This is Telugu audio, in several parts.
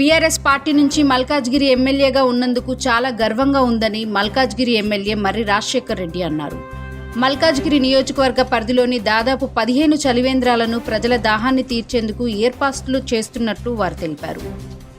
బీఆర్ఎస్ పార్టీ నుంచి మల్కాజ్గిరి ఎమ్మెల్యేగా ఉన్నందుకు చాలా గర్వంగా ఉందని మల్కాజ్గిరి ఎమ్మెల్యే మర్రి రాజశేఖర్ రెడ్డి అన్నారు. మల్కాజ్గిరి నియోజకవర్గ పరిధిలోని దాదాపు పదిహేను చలివేంద్రాలను ప్రజల దాహాన్ని తీర్చేందుకు ఏర్పాట్లు చేస్తున్నట్లు వారు తెలిపారు.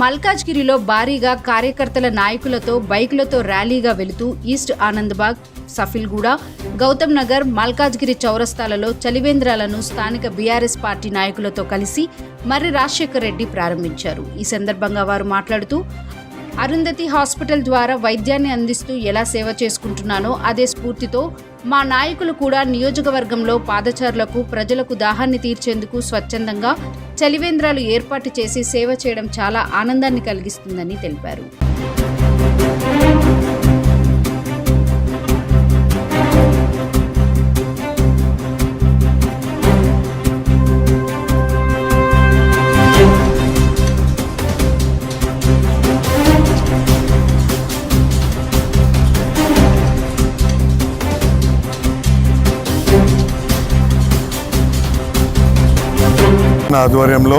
మల్కాజ్గిరిలో భారీగా కార్యకర్తల నాయకులతో బైకులతో ర్యాలీగా వెళుతూ ఈస్ట్ ఆనంద్బాగ్ సఫిల్గూడ గౌతమ్ నగర్ మల్కాజ్గిరి చౌరస్తాలలో చలివేంద్రాలను స్థానిక బీఆర్ఎస్ పార్టీ నాయకులతో కలిసి మర్రి రాజశేఖర్ రెడ్డి ప్రారంభించారు. ఈ సందర్భంగా వారు మాట్లాడుతూ అరుంధతి హాస్పిటల్ ద్వారా వైద్యాన్ని అందిస్తూ ఎలా సేవ చేసుకుంటున్నానో అదే స్ఫూర్తితో మా నాయకులు కూడా నియోజకవర్గంలో పాదచారులకు ప్రజలకు దాహాన్ని తీర్చేందుకు స్వచ్ఛందంగా చలివేంద్రాలు ఏర్పాటు చేసి సేవ చేయడం చాలా ఆనందాన్ని కలిగిస్తుందని తెలిపారు. ఆధ్వర్యంలో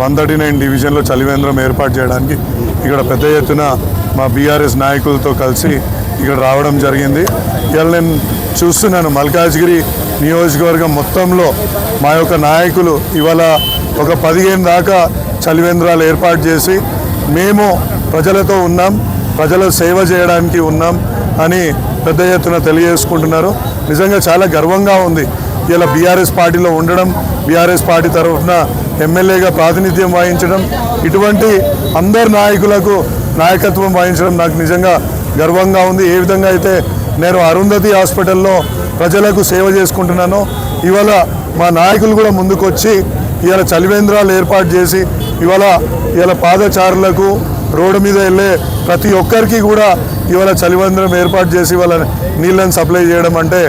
వందటి నైన్ డివిజన్లో చలివేంద్రం ఏర్పాటు చేయడానికి ఇక్కడ పెద్ద ఎత్తున మా బీఆర్ఎస్ నాయకులతో కలిసి ఇక్కడ రావడం జరిగింది. ఇవాళ నేను చూస్తున్నాను మల్కాజ్గిరి నియోజకవర్గం మొత్తంలో మా యొక్క నాయకులు ఇవాళ ఒక పదిహేను దాకా చలివేంద్రాలు ఏర్పాటు చేసి మేము ప్రజలతో ఉన్నాం ప్రజల సేవ చేయడానికి ఉన్నాం. అని పెద్ద ఎత్తున తెలియజేసుకుంటున్నారు. నిజంగా చాలా గర్వంగా ఉంది. ఇలా బీఆర్ఎస్ పార్టీలో ఉండడం బీఆర్ఎస్ పార్టీ తరఫున ఎమ్మెల్యేగా ప్రాతినిధ్యం వహించడం ఇటువంటి అందరు నాయకులకు నాయకత్వం వహించడం నాకు నిజంగా గర్వంగా ఉంది. ఏ విధంగా అయితే నేను అరుంధతి హాస్పిటల్లో ప్రజలకు సేవ చేసుకుంటున్నానో ఇవాళ మా నాయకులు కూడా ముందుకొచ్చి ఇవాళ చలివేంద్రాలు ఏర్పాటు చేసి ఇవాళ ఇవాళ పాదచారులకు రోడ్డు మీద వెళ్ళే ప్రతి ఒక్కరికి కూడా ఇవాళ చలివందరం ఏర్పాటు చేసి వాళ్ళ నీళ్ళని సప్లై చేయడం అంటే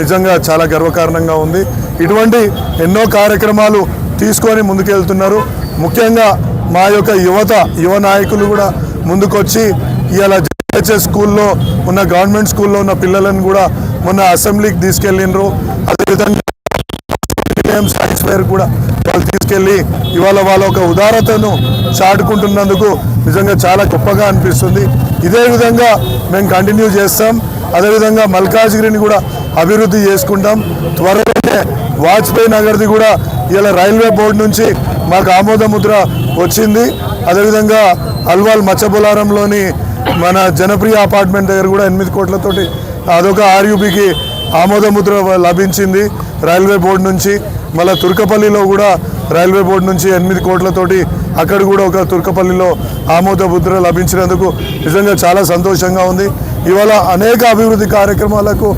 నిజంగా చాలా గర్వకారణంగా ఉంది. ఇటువంటి ఎన్నో కార్యక్రమాలు తీసుకొని ముందుకెళ్తున్నారు. ముఖ్యంగా మా యొక్క యువత యువ నాయకులు కూడా ముందుకొచ్చి ఇవాళ జెహెచ్ఎస్ స్కూల్లో ఉన్న గవర్నమెంట్ స్కూల్లో ఉన్న పిల్లలను కూడా మొన్న అసెంబ్లీకి తీసుకెళ్ళిండ్రు. అదేవిధంగా సైన్స్ ఫేర్ కూడా వాళ్ళు తీసుకెళ్ళి ఇవాళ వాళ్ళ ఒక ఉదారతను చాటుకుంటున్నందుకు నిజంగా చాలా గొప్పగా అనిపిస్తుంది. ఇదే విధంగా మేము కంటిన్యూ చేస్తాం. అదేవిధంగా మల్కాజ్గిరిని కూడా అభివృద్ధి చేసుకుంటాం. త్వరలోనే వాజ్పేయి నగర్ది కూడా ఇలా రైల్వే బోర్డు నుంచి మాకు ఆమోద ముద్ర వచ్చింది. అదేవిధంగా అల్వాల్ మచ్చబులారంలోని మన జనప్రియ అపార్ట్మెంట్ దగ్గర కూడా ఎనిమిది కోట్లతోటి అదొక ఆర్యూబీకి ఆమోద ముద్ర లభించింది రైల్వే బోర్డు నుంచి. మళ్ళీ తుర్కపల్లిలో కూడా రైల్వే బోర్డు నుంచి ఎనిమిది కోట్లతోటి అక్కడ కూడా ఒక తుర్కపల్లిలో ఆమోద ముద్ర లభించినందుకు నిజంగా చాలా సంతోషంగా ఉంది. ఇవాళ అనేక అభివృద్ధి కార్యక్రమాలకు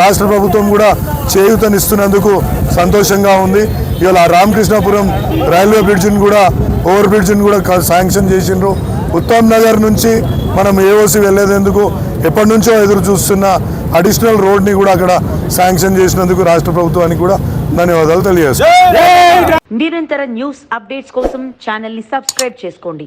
రాష్ట్ర ప్రభుత్వం కూడా చేయూతనిస్తున్నందుకు సంతోషంగా ఉంది. ఇవాళ రామకృష్ణాపురం రైల్వే బ్రిడ్జిని కూడా ఓవర్ బ్రిడ్జిని కూడా శాంక్షన్ చేసిండ్రు. ఉత్తమ్ నగర్ నుంచి మనం ఏఓసి వెళ్ళేందుకు ఎప్పటి నుంచో ఎదురు చూస్తున్న అడిషనల్ రోడ్ని కూడా అక్కడ శాంక్షన్ చేసినందుకు రాష్ట్ర ప్రభుత్వానికి కూడా ధన్యవాదాలు తెలియజేస్తాను నిరంతర న్యూస్ అప్డేట్స్ కోసం ఛానల్ని సబ్స్క్రైబ్ చేసుకోండి.